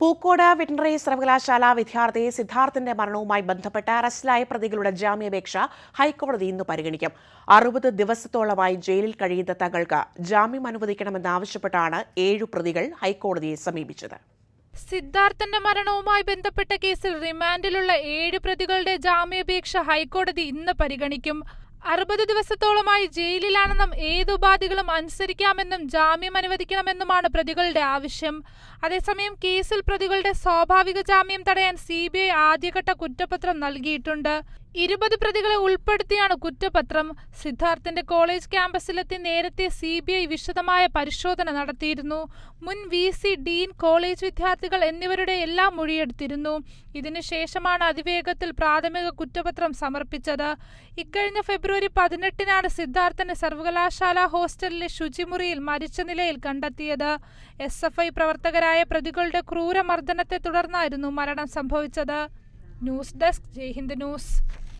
Pookode veterinary സർവകലാശാല വിദ്യാർത്ഥി സിദ്ധാർത്ഥിന്റെ മരണവുമായി ബന്ധപ്പെട്ട അറസ്റ്റിലായ പ്രതികളുടെ ജാമ്യാപേക്ഷ ഹൈക്കോടതി ഇന്ന് പരിഗണിക്കും. അറുപത് ദിവസത്തോളമായി ജയിലിൽ കഴിയുന്ന തങ്ങൾക്ക് ജാമ്യം അനുവദിക്കണമെന്നാവശ്യപ്പെട്ടാണ് ഏഴു പ്രതികൾ ഹൈക്കോടതിയെ സമീപിച്ചത്. സിദ്ധാർത്ഥന്റെ മരണവുമായി ബന്ധപ്പെട്ട കേസിൽ റിമാൻഡിലുള്ള ഏഴ് പ്രതികളുടെ ജാമ്യാപേക്ഷ ഹൈക്കോടതി ഇന്ന് പരിഗണിക്കും. അറുപത് ദിവസത്തോളമായി ജയിലിലാണെന്നും ഏത് ഉപാധികളും അനുസരിക്കാമെന്നും ജാമ്യം അനുവദിക്കണമെന്നുമാണ് പ്രതികളുടെ ആവശ്യം. അതേസമയം കേസിൽ പ്രതികളുടെ സ്വാഭാവിക ജാമ്യം തടയാൻ സി ആദ്യഘട്ട കുറ്റപത്രം നൽകിയിട്ടുണ്ട്. ഇരുപത് പ്രതികളെ ഉൾപ്പെടുത്തിയാണ് കുറ്റപത്രം. സിദ്ധാർത്ഥിന്റെ കോളേജ് ക്യാമ്പസിലെത്തി നേരത്തെ സി ബി ഐ വിശദമായ പരിശോധന നടത്തിയിരുന്നു. മുൻ വി സി ഡീൻ കോളേജ് വിദ്യാർത്ഥികൾ എന്നിവരുടെ എല്ലാം മൊഴിയെടുത്തിരുന്നു. ഇതിനുശേഷമാണ് അതിവേഗത്തിൽ പ്രാഥമിക കുറ്റപത്രം സമർപ്പിച്ചത്. ഇക്കഴിഞ്ഞ ഫെബ്രുവരി പതിനെട്ടിനാണ് സിദ്ധാർത്ഥനെ സർവകലാശാല ഹോസ്റ്റലിലെ ശുചിമുറിയിൽ മരിച്ച നിലയിൽ കണ്ടെത്തിയത്. എസ് എഫ് ഐ പ്രവർത്തകരായ പ്രതികളുടെ ക്രൂരമർദ്ദനത്തെ തുടർന്നായിരുന്നു മരണം സംഭവിച്ചത്. News desk Jaihind news